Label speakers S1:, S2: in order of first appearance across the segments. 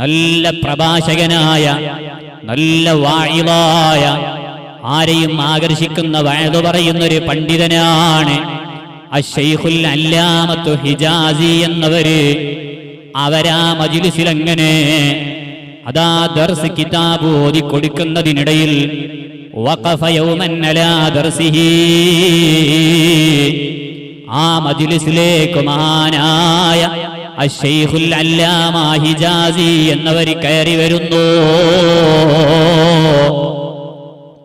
S1: നല്ല പ്രഭാഷകനായ നല്ല വായുവായ ആരെയും ആകർഷിക്കുന്ന വയത് പറയുന്നൊരു പണ്ഡിതനാണ് അഷൈഖുൽ അല്ലാമത്തു ഹിജാസി എന്നവര്. അവരാ മജിലിസിലങ്ങനെ അതാ ദർസ് കിതാബ് ഓതി കൊടുക്കുന്നതിനിടയിൽ വഖഫ യൗമൻ അലാ ദർസിഹി. ആ മജിലിസിലേക്ക് മഹാനായ അഷൈഖുൽ അല്ലാമ ഹിജാസി എന്നവർ കയറി വരുന്നു.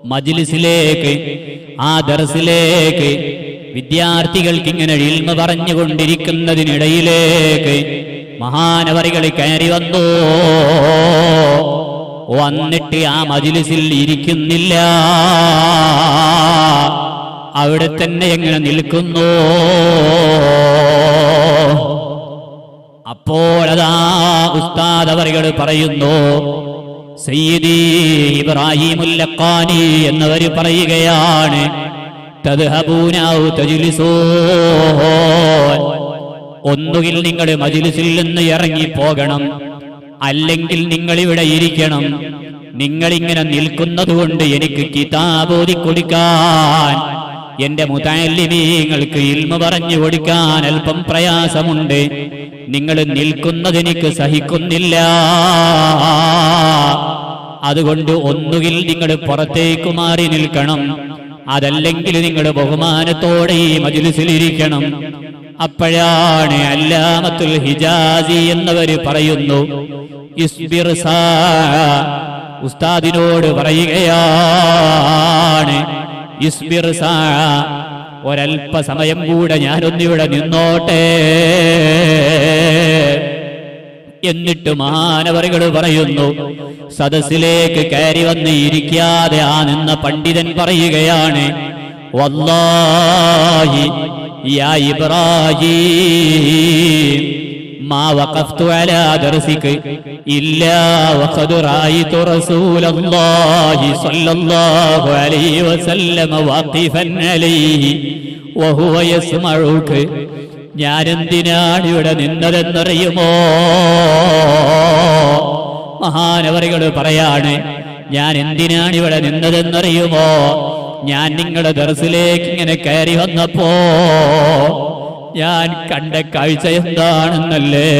S1: മജിലിസിലേക്ക് ആ ദർസിലേക്ക് വിദ്യാർത്ഥികൾക്ക് ഇങ്ങനെ ഇൽമ പറഞ്ഞുകൊണ്ടിരിക്കുന്നതിനിടയിലേക്ക് മഹാനവറികൾ കയറി വന്നു. വന്നിട്ട് ആ മജിലിസിൽ ഇരിക്കുന്നില്ല. അവിടെ തന്നെ എങ്ങനെ നിൽക്കുന്നു. അപ്പോൾ അതാ ഉസ്താദ് അവറുകൾ പറയുന്നു സയ്യിദി ഇബ്രാഹിമുൽ ലഖാനി എന്നവർ പറയുകയാണ് ഒന്നുകിൽ നിങ്ങൾ മജിലിസിൽ നിന്ന് ഇറങ്ങി പോകണം അല്ലെങ്കിൽ നിങ്ങൾ ഇവിടെ ഇരിക്കണം. നിങ്ങളിങ്ങനെ നിൽക്കുന്നത് കൊണ്ട് എനിക്ക് കിതാബോധി കൊടുക്കാൻ എന്റെ മുതാലിമീങ്ങൾക്ക് ഇൽമ പറഞ്ഞു കൊടുക്കാൻ അല്പം പ്രയാസമുണ്ട്. നിങ്ങൾ നിൽക്കുന്നതെനിക്ക് സഹിക്കുന്നില്ല. അതുകൊണ്ട് ഒന്നുകിൽ നിങ്ങൾ പുറത്തേക്ക് മാറി നിൽക്കണം. അതല്ലെങ്കിൽ നിങ്ങൾ ബഹുമാനത്തോടെ ഈ മജിലിസിലിരിക്കണം അപ്പോഴാണ് അല്ലാമത്തുൽ ഹിജാസി എന്നവര് പറയുന്നു ഇസ്ബിർ ഉസ്താദിനോട് പറയുകയാണ് ഒരല്പസമയം കൂടെ ഞാനൊന്നിവിടെ നിന്നോട്ടെ. എന്നിട്ട് മാനവറികൾ പറയുന്നു സദസ്സിലേക്ക് കയറി വന്ന് ഇരിക്കാതെ ആ നിന്ന പണ്ഡിതൻ പറയുകയാണ് വല്ലാഹി യാ ഇബ്രാഹിം. ما وقفت على درسك إلا وقد رأيت رسول الله صلى الله عليه وسلم واقفا عليه وهو يسمعك ഞാൻ എന്തിനാണ് ഇവിടെ നിന്നതെന്നറിയുമോ മഹാനവറികൾ പറയാണ് ഞാൻ എന്തിനാണ് ഇവിടെ നിന്നതെന്നറിയുമോ ഞാൻ നിങ്ങളുടെ ദർസിലേക്ക് ഇങ്ങനെ കയറി വന്നപ്പോ ഞാൻ കണ്ട കാഴ്ച എന്താണെന്നല്ലേ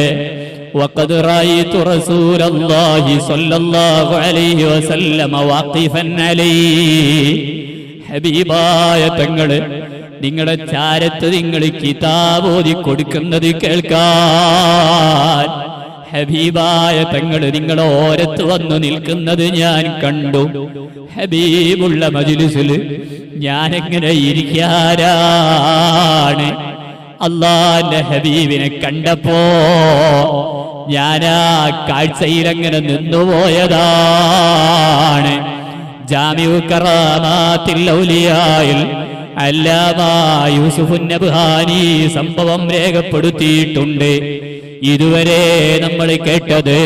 S1: وقد رأيت رسول الله صلى الله عليه وسلم واقفا عليه ഹബീബായ തങ്ങള് നിങ്ങളുടെ ചാരത്ത് നിങ്ങൾ കിതാബ് ഓതി കൊടുക്കുന്നത് കേൾക്കാൻ ഹബീബായ തങ്ങള് നിങ്ങളുടെ ഓരത്ത് വന്നു നിൽക്കുന്നത് ഞാൻ കണ്ടു ഹബീബുള്ള മജിലിസിൽ ഞാൻ എങ്ങനെ ഇരിക്കാനാണ് അള്ളാന്റെ ഹബീബിനെ കണ്ടപ്പോ കാഴ്ചയിൽ അങ്ങനെ നിന്നുപോയതാണ്. ജാമിഉ കറാമാത്തിൽ ഔലിയായിൽ സംഭവം രേഖപ്പെടുത്തിയിട്ടുണ്ട്. ഇതുവരെ നമ്മൾ കേട്ടത്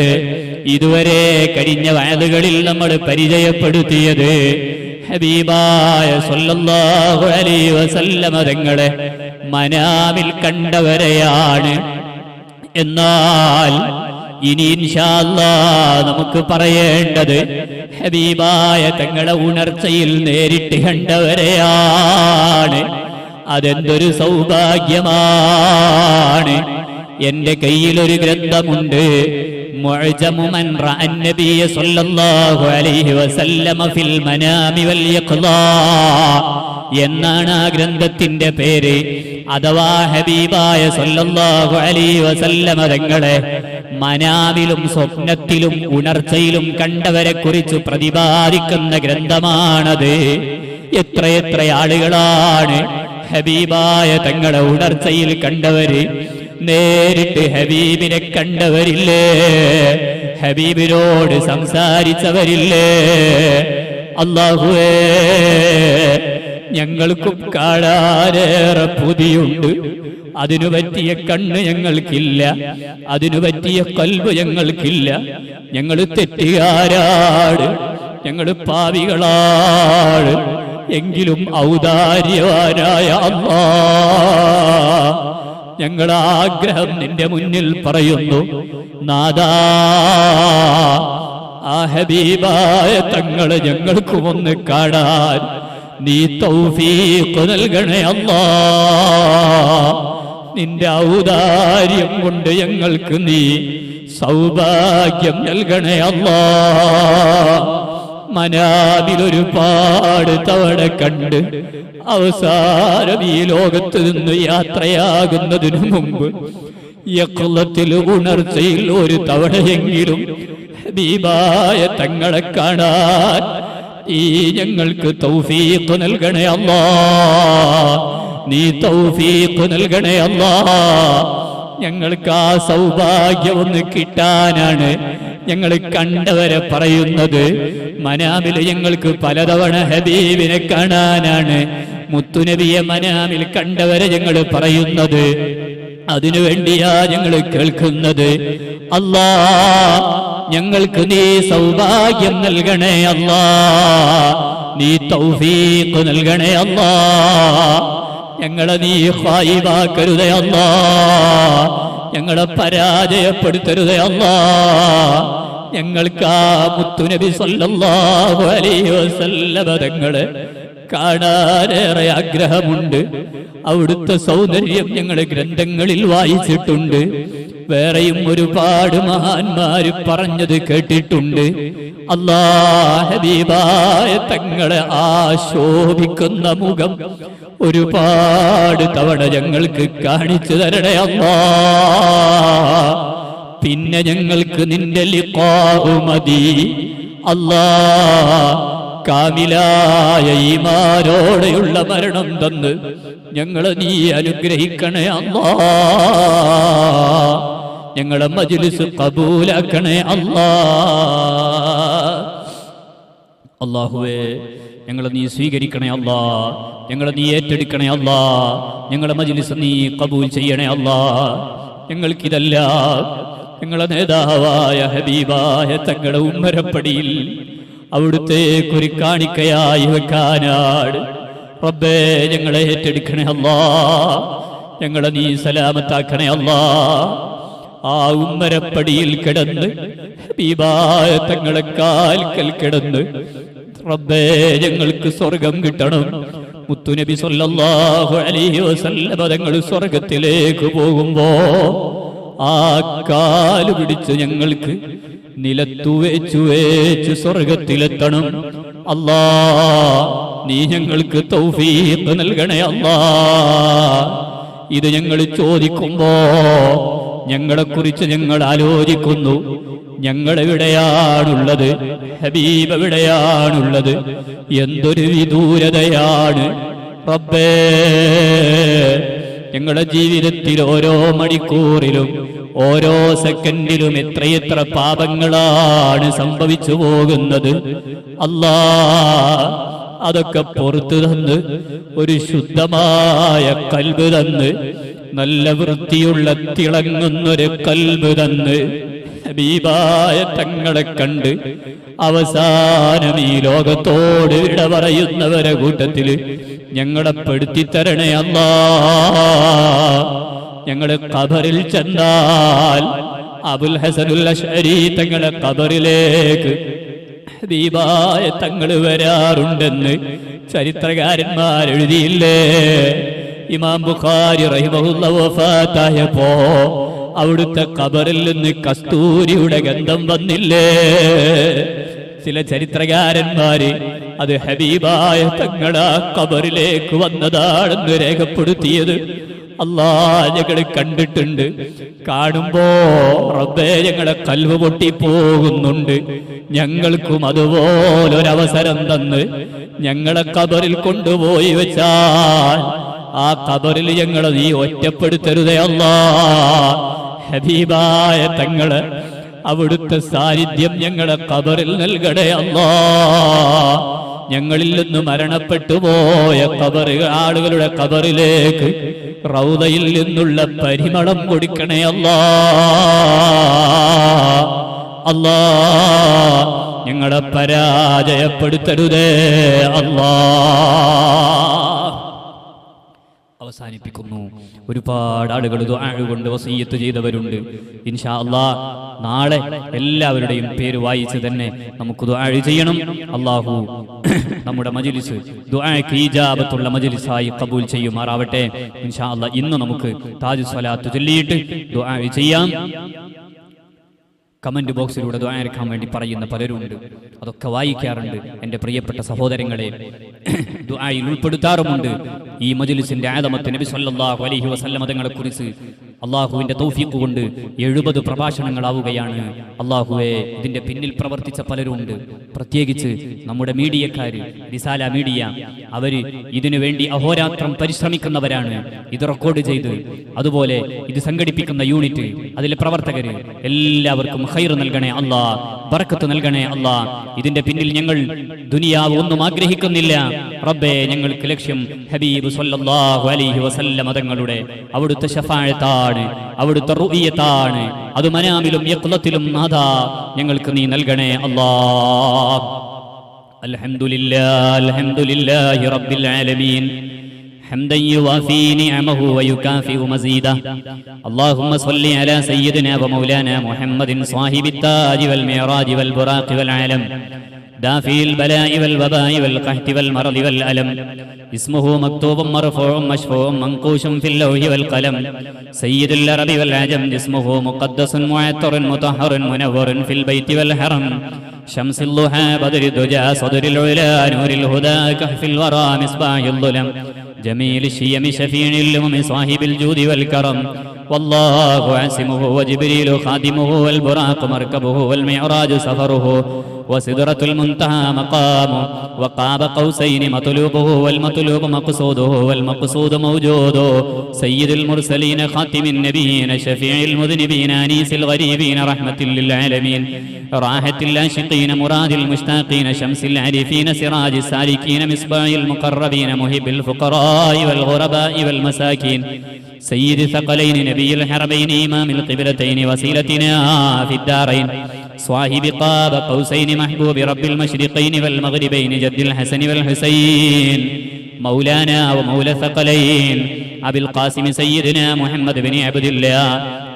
S1: ഇതുവരെ കഴിഞ്ഞ വയലുകളിൽ നമ്മൾ പരിചയപ്പെടുത്തിയത് ഹബീബായ സല്ലല്ലാഹു അലൈഹി വസല്ലമ തങ്ങളെ മനാവിൽ കണ്ടവരെയാണ്. എന്നാൽ ഇനി ഇൻഷാല്ലാ നമുക്ക് പറയേണ്ടത് ഹബീബായ തങ്ങളെ ഉണർച്ചയിൽ നേരിട്ട് കണ്ടവരെയാണ്. അതെന്തൊരു സൗഭാഗ്യമാണ്. എന്റെ കയ്യിലൊരു ഗ്രന്ഥമുണ്ട്. എന്നാണ് ആ ഗ്രന്ഥത്തിന്റെ പേര്. അഥവാ ഹബീബായ സല്ലല്ലാഹു അലൈഹി വസല്ലമ തങ്ങളെ മനാവിലും സ്വപ്നത്തിലും ഉണർച്ചയിലും കണ്ടവരെ കുറിച്ച് പ്രതിപാദിക്കുന്ന ഗ്രന്ഥമാണത്. എത്രയെത്ര ആളുകളാണ് ഹബീബായ തങ്ങളെ ഉണർച്ചയിൽ കണ്ടവര്. നേരിട്ട് ഹബീബിനെ കണ്ടവരില്ലേ? ഹബീബിനോട് സംസാരിച്ചവരില്ലേ? അള്ളാഹുവേ ഞങ്ങൾക്കും കാണാനേറെ പുതിയുണ്ട്. അതിനു പറ്റിയ കണ്ണ് ഞങ്ങൾക്കില്ല. അതിനു പറ്റിയ കൽവ് ഞങ്ങൾക്കില്ല. ഞങ്ങൾ തെറ്റുകാരാണ്. ഞങ്ങൾ പാവികളാണ്. എങ്കിലും ഔദാര്യവാനായ അല്ലാ ഞങ്ങളുടെ ആഗ്രഹം നിന്റെ മുന്നിൽ പറയുന്നു. നാദാ ആ ഹബീബായ തങ്ങളെ ഞങ്ങൾക്കും ഒന്ന് കാണാൻ നീ തൗഫീഖ് നൽകണേ അല്ലാ. നിന്റെ ഔദാര്യം കൊണ്ട് ഞങ്ങൾക്ക് നീ സൗഭാഗ്യം നൽകണേ അല്ലാ. മനാവിൽ ഒരുപാട് തവണ കണ്ട് അവസാനം ഈ ലോകത്ത് നിന്ന് യാത്രയാകുന്നതിനു മുമ്പ് യക്കുളത്തിൽ ഉണർച്ചയിൽ ഒരു തവണയെങ്കിലും ദീപായ തങ്ങളെ കാണാൻ ഈ ഞങ്ങൾക്ക് തൗഫീഖ് നൽകണേ അല്ലാ. നീ തൗഫീഖ് നൽകണേ അല്ലാ. ഞങ്ങൾക്ക് ആ സൗഭാഗ്യം ഒന്ന് കിട്ടാനാണ് ഞങ്ങൾ കണ്ടവരെ പറയുന്നത് മനാമിൽ ഞങ്ങൾക്ക് പലതവണ ഹബീബിനെ കാണാനാണ്. മുത്തുനബിയെ മനാമിൽ കണ്ടവരെ ഞങ്ങൾ പറയുന്നത്. അതിനു വേണ്ടിയാ ഞങ്ങൾ കേൾക്കുന്നത്. അല്ലാ ഞങ്ങൾക്ക് നീ സൗഭാഗ്യം നൽകണേ അല്ലാ. നീ തൗഫീഖ് നൽകണേ അല്ലാ. ഞങ്ങളെ നീ ഹായിവാക്കരുതേ അല്ലാ. ഞങ്ങളെ പരാജയപ്പെടുത്തരുത് അല്ലാ. ഞങ്ങൾക്ക് ആ മുത്തുനബി സല്ലല്ലാഹു കാണാനേറെ ആഗ്രഹമുണ്ട്. അവിടുത്തെ സൗന്ദര്യം ഞങ്ങൾ ഗ്രന്ഥങ്ങളിൽ വായിച്ചിട്ടുണ്ട്. വേറെയും ഒരുപാട് മഹാന്മാര് പറഞ്ഞത് കേട്ടിട്ടുണ്ട്. അള്ളാഹബീബായ തങ്ങളെ ആശോഭിക്കുന്ന മുഖം ഒരുപാട് തവണ ഞങ്ങൾക്ക് കാണിച്ചു തരണേ അമ്മാ പിന്നെ ഞങ്ങൾക്ക് നിന്റെ ലിഖാഹു മതി. അല്ലാ കാമിലായ ഈമാരോടെയുള്ള മരണം തന്ന് ഞങ്ങളെ നീ അനുഗ്രഹിക്കണേ അല്ലാ. ഞങ്ങളെ മജിലിസ് കബൂലാക്കണേ അല്ലാ. അള്ളാഹുവേ ഞങ്ങളെ നീ സ്വീകരിക്കണേ അല്ലാ. ഞങ്ങൾ നീ ഏറ്റെടുക്കണേ അല്ലാ. ഞങ്ങളെ മജിലിസ് നീ കബൂൽ ചെയ്യണേ അല്ലാ. ഞങ്ങൾക്കിതല്ല. ഞങ്ങളെ നേതാവായ ഹബീബായ തങ്ങളുടെ ഉമ്മരപ്പടിയിൽ അവിടുത്തേക്കൊരു കാണിക്കയായി വെക്കാനാട് റബ്ബേ ഞങ്ങളെ ഏറ്റെടുക്കണേ അല്ലാ. ഞങ്ങളെ നീ സലാമത്താക്കണേ അല്ലാ. ആ ഉമ്മരപ്പടിയിൽ കിടന്ന് ഹബീബായ തങ്ങളെ കാൽക്കൽ കിടന്ന് റബ്ബേ ഞങ്ങൾക്ക് സ്വർഗം കിട്ടണം. മുത്തുനബി സല്ലല്ലാഹു അലൈഹി വസല്ലം തങ്ങൾ സ്വർഗത്തിലേക്ക് പോകുമ്പോ ആ കാൽ പിടിച്ച് ഞങ്ങൾക്ക് നിലത്തു വെച്ചു വെച്ച് സ്വർഗത്തിലെത്തണം. അല്ലാ നീ ഞങ്ങൾക്ക് തൗഫീഖ് നൽകണേ അല്ലാ. ഇത് ഞങ്ങൾ ചോദിക്കുമ്പോ ഞങ്ങളെ കുറിച്ച് ഞങ്ങൾ ആലോചിക്കുന്നു. ഞങ്ങൾ എവിടെയാണുള്ളത് ഹബീബ് എവിടെയാണുള്ളത് എന്തൊരു വിദൂരതയാണ്. റബ്ബേ ഞങ്ങളുടെ ജീവിതത്തിൽ ഓരോ മണിക്കൂറിലും ഓരോ സെക്കൻഡിലും എത്രയെത്ര പാപങ്ങളാണ് സംഭവിച്ചു പോകുന്നത്. അല്ലാ അതൊക്കെ പുറത്തു തന്ന് ഒരു ശുദ്ധമായ കൽബ് തന്ന് നല്ല വൃത്തിയുള്ള തിളങ്ങുന്നൊരു കൽബ് തന്ന് ഹബീബായ തങ്ങളെ കണ്ട് അവസാനം ഈ ലോകത്തോട് ഇട പറയുന്നവരെ കൂട്ടത്തിൽ ഞങ്ങളെ പെടുത്തിത്തരണേ അല്ലാ. ഞങ്ങൾ കബറിൽ ചെന്നാൽ അബുൽ ഹസനുൽ ശരീ തങ്ങളെ കബറിലേക്ക് ഹബീബായ തങ്ങൾ വരാറുണ്ടെന്ന് ചരിത്രകാരന്മാർ എഴുതിയില്ലേ ഇമാം ബുഖാരി റഹിമഹുല്ല വഫാത്തായപ്പോ അവിടുത്തെ കബറിൽ നിന്ന് കസ്തൂരിയുടെ ഗന്ധം വന്നില്ലേ? ചില ചരിത്രകാരന്മാര് അത് ഹബീബായ തങ്ങളാ കബറിലേക്ക് വന്നതാണെന്ന് രേഖപ്പെടുത്തിയത് അല്ലാ ഞങ്ങൾ കണ്ടിട്ടുണ്ട്. കാണുമ്പോ റബ്ബേ ഞങ്ങളെ കൽവ് പൊട്ടിപ്പോകുന്നുണ്ട്. ഞങ്ങൾക്കും അതുപോലൊരവസരം തന്ന് ഞങ്ങളെ കബറിൽ കൊണ്ടുപോയി വെച്ചാൽ ആ കബറിൽ ഞങ്ങൾ നീ ഒറ്റപ്പെടുത്തരുതേ അല്ലാ. ഹബീബായ തങ്ങൾ അവിടുത്തെ സാന്നിധ്യം ഞങ്ങളെ കബറിൽ നൽകണേ അല്ലാ. ഞങ്ങളിൽ നിന്ന് മരണപ്പെട്ടു പോയ കബറ് ആളുകളുടെ കബറിലേക്ക് റൗദയിൽ നിന്നുള്ള പരിമളം കൊടുക്കണേ അല്ലാ. അല്ലാ ഞങ്ങളെ പരാജയപ്പെടുത്തരുതേ അല്ലാ. അവസാനിപ്പിക്കുന്നു. ഒരുപാട് ആളുകൾ കൊണ്ട് വസീയത്ത് ചെയ്തവരുണ്ട്. ഇൻഷാ അല്ലാ നാളെ എല്ലാവരുടെയും പേര് വായിച്ച് തന്നെ നമുക്ക് ദുആ ചെയ്യണം. അള്ളാഹു നമ്മുടെ മജ്ലിസ് ദുആക്ക് ഈജാബത്തുള്ള മജ്ലിസായി കബൂൽ ചെയ്യുമാറാവട്ടെ. ഇൻഷാ അല്ലാ ഇന്ന് നമുക്ക് താജ് സ്വലാത്ത് ചൊല്ലിയിട്ട് ദുആഴ് ചെയ്യാം. കമന്റ് ബോക്സിലൂടെ ദ്വാരക്കാൻ വേണ്ടി പറയുന്ന പലരുമുണ്ട് അതൊക്കെ വായിക്കാറുണ്ട് എന്റെ പ്രിയപ്പെട്ട സഹോദരങ്ങളെ. ദുആയിൽ ഉൾപ്പെടുത്താറുമുണ്ട്. ഈ മജുലിസിന്റെ ആദമത്ത് നബി സല്ലല്ലാഹു അലൈഹി വസല്ലമ തങ്ങളെ കുറിച്ച് അള്ളാഹുവിന്റെ തൗഫീഖ് കൊണ്ട് എഴുപത് പ്രഭാഷണങ്ങളാവുകയാണ്. അള്ളാഹുവെ ഇതിന്റെ പിന്നിൽ പ്രവർത്തിച്ച പലരുമുണ്ട് പ്രത്യേകിച്ച് നമ്മുടെ മീഡിയക്കാര് റിസാല മീഡിയ. അവർ ഇതിനു വേണ്ടി അഹോരാത്രം പരിശ്രമിക്കുന്നവരാണ്. ഇത് റെക്കോർഡ് ചെയ്ത് അതുപോലെ ഇത് സംഘടിപ്പിക്കുന്ന യൂണിറ്റ് അതിലെ പ്രവർത്തകര് എല്ലാവർക്കും ഹൈർ നൽകണേ അല്ലാ ബറക്കത്ത് നൽകണേ അല്ല. ഇതിന്റെ പിന്നിൽ ഞങ്ങൾ ദുനിയാവ് ഒന്നും ആഗ്രഹിക്കുന്നില്ല. റബ്ബേ ഞങ്ങൾക്ക് ലക്ഷ്യം ഹബീബ് സല്ലല്ലാഹു അലൈഹി വസല്ലം മതങ്ങളുടെ അവിടുത്തെ ഷഫാഴത്താണ് അവിടുത്തെ റുഇയത്താണ് അത് മനാമിലും യഖ്ലത്തിലും നാഥാ ഞങ്ങൾക്ക് നീ നൽകണേ അല്ലാ. അൽഹംദുലില്ലാ അൽഹംദുലില്ലാഹി റബ്ബിൽ ആലമീൻ. حمدا يوافي نعمه ويكافئ مزيده اللهم صل على سيدنا ومولانا محمد صاحب التاج والمعراج والبراق والعالم دافي البلاء والوباء والقحط والمرض والألم اسمه مكتوب مرفوع مشفوع منقوش في اللوح والقلم سيد العرب والعجم اسمه مقدس معطر مطهر منور في البيت والحرم شمس الضحى بدر الدجى صدر العلا نور الهدى كهف الورى مصباح الظلم جميل الشيم شفيع الأمم صاحب الجود والكرم. والله عاصمه وجبريل خادمه والبراق مركبه والمعراج سفره. وسدرة المنتهى مقامه وقاب قوسين مطلوبه والمطلوب مقصوده والمقصود موجوده سيد المرسلين خاتم النبيين شفيع المذنبين أنيس الغريبين رحمة للعالمين. راحة العاشقين مراد المشتاقين شمس العارفين سراج السالكين مصباح المقربين مهب الفقراء والغرباء والمساكين. سيد ثقلين نبي الحربين إمام القبلتين وسيلتنا في الدارين. صاحب قاب قوسين محبوب رب المشرقين والمغربين جد الحسن والحسين مولانا ومولى الثقلين أبي القاسم سيدنا محمد بن عبد الله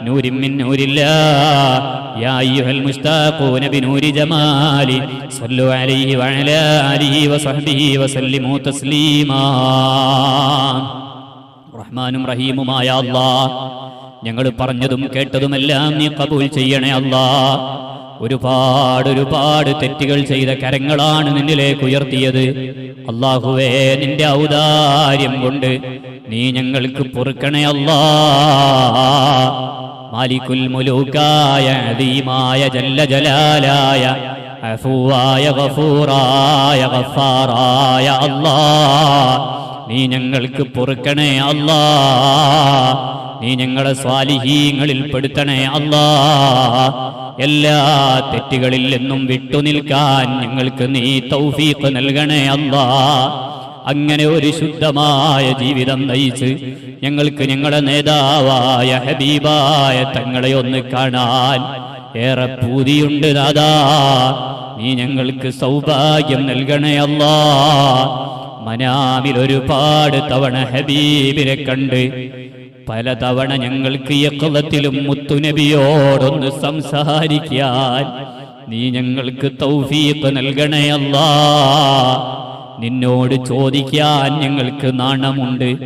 S1: نور من نور الله يا أيها المشتاقون بنور جمالي صلوا عليه وعلى آله وصحبه وسلموا تسليما റഹ്മാനും റഹീമുമായ അല്ലാ ഞങ്ങൾ പറഞ്ഞതും കേട്ടതുമെല്ലാം നീ കബൂൽ ചെയ്യണേ അല്ലാ ഒരുപാട് ഒരുപാട് തെറ്റുകൾ ചെയ്ത കരങ്ങളാണ് നിന്നിലേക്ക് ഉയർത്തിയത്. അള്ളാഹുവേ നിന്റെ ഔദാര്യം കൊണ്ട് നീ ഞങ്ങൾക്ക് പൊറുക്കണേ അല്ലാ. മാലിക്കുൽ മുലൂക്കായ അതീമായ ജല്ല ജലാലായ അഫൂവായ ഗഫൂറായ ഗഫാറായ അല്ലാ. നീ ഞങ്ങൾക്ക് പൊറുക്കണേ അല്ലാ. നീ ഞങ്ങളെ സ്വാലിഹീങ്ങളിൽ പെടുത്തണേ അല്ലാ. എല്ലാ തെറ്റുകളിൽ നിന്നും വിട്ടുനിൽക്കാൻ ഞങ്ങൾക്ക് നീ തൗഫീഖ് നൽകണേ അല്ലാ. അങ്ങനെ ഒരു ശുദ്ധമായ ജീവിതം നയിച്ച് ഞങ്ങൾക്ക് ഞങ്ങളുടെ നേതാവായ ഹബീബായ തങ്ങളെ ഒന്ന് കാണാൻ ഏറെ പൂതിയുണ്ട് ദാദാ. നീ ഞങ്ങൾക്ക് സൗഭാഗ്യം നൽകണേ അല്ലാ. മനാമിൽ ഒരുപാട് തവണ ഹബീബിനെ കണ്ട് പലതവണ ഞങ്ങൾക്ക് യക്കളത്തിലും മുത്തുനബിയോടൊന്ന് സംസാരിക്കാൻ നീ ഞങ്ങൾക്ക് തൗഫീഖ് നൽകണേ നിന്നോട് ചോദിക്കാൻ ഞങ്ങൾക്ക് നാണമുണ്ട്.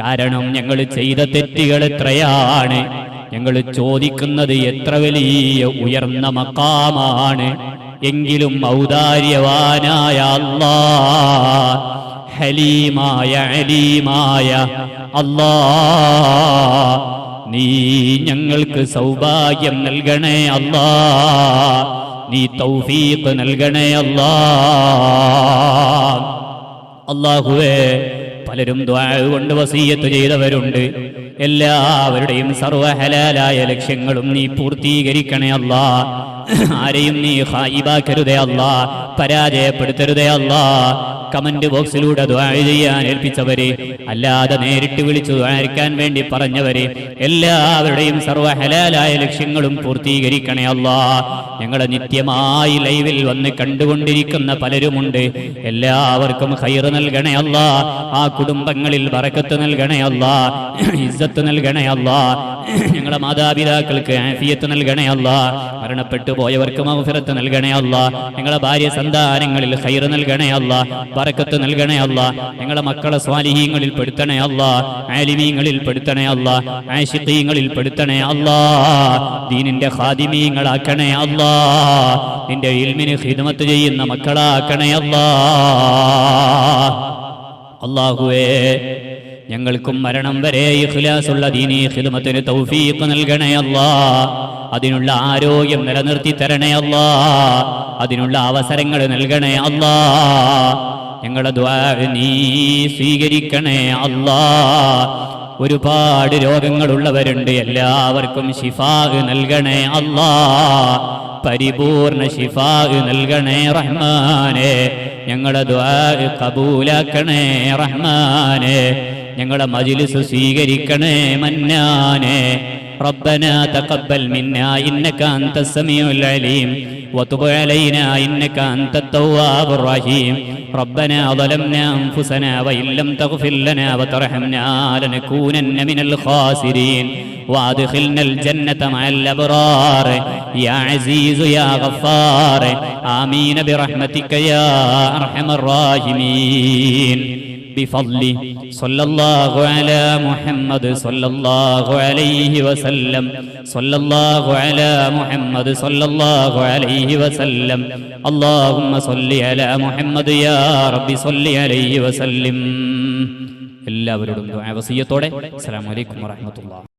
S1: കാരണം ഞങ്ങൾ ചെയ്ത തെറ്റുകൾ എത്രയാണ്? ഞങ്ങൾ ചോദിക്കുന്നത് എത്ര വലിയ ഉയർന്ന മക്കാമാണ്? എങ്കിലും ഔദാര്യവാനായ അല്ലാ. ഹലീമായ അലീമായ അല്ലാ നീ ഞങ്ങൾക്ക് സൗഭാഗ്യം നൽകണേ അല്ലാ നീ തൗഫീഖ് നൽകണേ അല്ലാ. അള്ളാഹുവേ പലരും കൊണ്ട് വസീയത്ത് ചെയ്തവരുണ്ട്. എല്ലാവരുടെയും സർവഹലാലായ ലക്ഷ്യങ്ങളും നീ പൂർത്തീകരിക്കണേ അല്ല. ആരെയും നീ ഹായിബാക്കരുതേ അല്ല പരാജയപ്പെടുത്തരുതേ അല്ലാ. കമന്റ് ബോക്സിലൂടെ ദ്വാ ചെയ്യാൻ ഏൽപ്പിച്ചവരെ അല്ലാതെ നേരിട്ട് വിളിച്ചു ദ്വാരിക്കാൻ വേണ്ടി പറഞ്ഞവരെ എല്ലാവരുടെയും സർവ ഹലാലായ ലക്ഷ്യങ്ങളും പൂർത്തീകരിക്കണേ അല്ലാ. ഞങ്ങളെ നിത്യമായി ലൈവിൽ വന്ന് കണ്ടുകൊണ്ടിരിക്കുന്ന പലരുമുണ്ട്. എല്ലാവർക്കും ഹൈറ് നൽകണേ അല്ലാ. ആ കുടുംബങ്ങളിൽ വറക്കത്ത് നൽകണേ അല്ലാ. ഇസ്സത്ത് നൽകണേ അല്ലാ. ഞങ്ങളുടെ മാതാപിതാക്കൾക്ക് ആഫിയത്ത് നൽകണേ അല്ല. മരണപ്പെട്ടു പോയവർക്ക് മൗഫിറത്ത് നൽകണേ അല്ല. ഞങ്ങളുടെ ഭാര്യ സന്താനങ്ങളിൽ ഹൈറ് നൽകണേ അല്ല. വറക്കത്ത് നൽകണേ അല്ല. ഞങ്ങളെ മക്കളെ സ്വാലിഹീങ്ങളിൽ പെടുത്തണേ അല്ല. ആലിമീങ്ങളിൽ പെടുത്തണേ അല്ല. ആഷിഖീങ്ങളിൽ പെടുത്തണേ അല്ല. ദീനിന്റെ ഖാദിമീങ്ങളാക്കണേ അല്ല. നിന്റെ ഇൽമിന് ഹിദമത്ത് ചെയ്യുന്ന മക്കളാക്കണേ അല്ല. അള്ളാഹുവേ ഞങ്ങൾക്കും മരണം വരെ ഇഖ്ലാസുള്ള ദീനീ ഖിദ്മത്തിന് തൗഫീഖ് നൽകണേ അല്ലാ. അതിനുള്ള ആരോഗ്യം നിലനിർത്തി തരണേ അല്ലാ. അതിനുള്ള അവസരങ്ങൾ നൽകണേ അല്ലാ. ഞങ്ങളുടെ ദ്വാ നീ സ്വീകരിക്കണേ അല്ലാ. ഒരുപാട് രോഗങ്ങളുള്ളവരുണ്ട് എല്ലാവർക്കും ഷിഫാഗ് നൽകണേ അല്ലാ. പരിപൂർണ ഷിഫാഗ് നൽകണേ റഹ്മാനെ. ഞങ്ങളെ ദ്വാ കബൂലാക്കണേ റഹ്മാനെ. ഞങ്ങളെ മജിലിസ് സ്വീകരിക്കണേ മന്നാനെ. ربنا تقبل منا إنك أنت السميع العليم وتب علينا إنك أنت التواب الرحيم ربنا ظلمنا أنفسنا وإن لم تغفر لنا وترحمنا لنكونن من الخاسرين وأدخلنا الجنة مع الأبرار. يا عزيز يا غفار آمين برحمتك يا أرحم الراحمين. ബിഫദ്ലി സല്ലല്ലാഹു അലാ മുഹമ്മദ് സല്ലല്ലാഹു അലൈഹി വസല്ലം. സല്ലല്ലാഹു അലാ മുഹമ്മദ് സല്ലല്ലാഹു അലൈഹി വസല്ലം. അല്ലാഹുമ്മ സല്ലി അലാ മുഹമ്മദ് യാ റബ്ബി സല്ലി അലൈഹി വസല്ലം. എല്ലാവരോടും വസീയത്തോടെ. അസ്സലാമു അലൈക്കും വറഹ്മത്തുള്ളാഹി.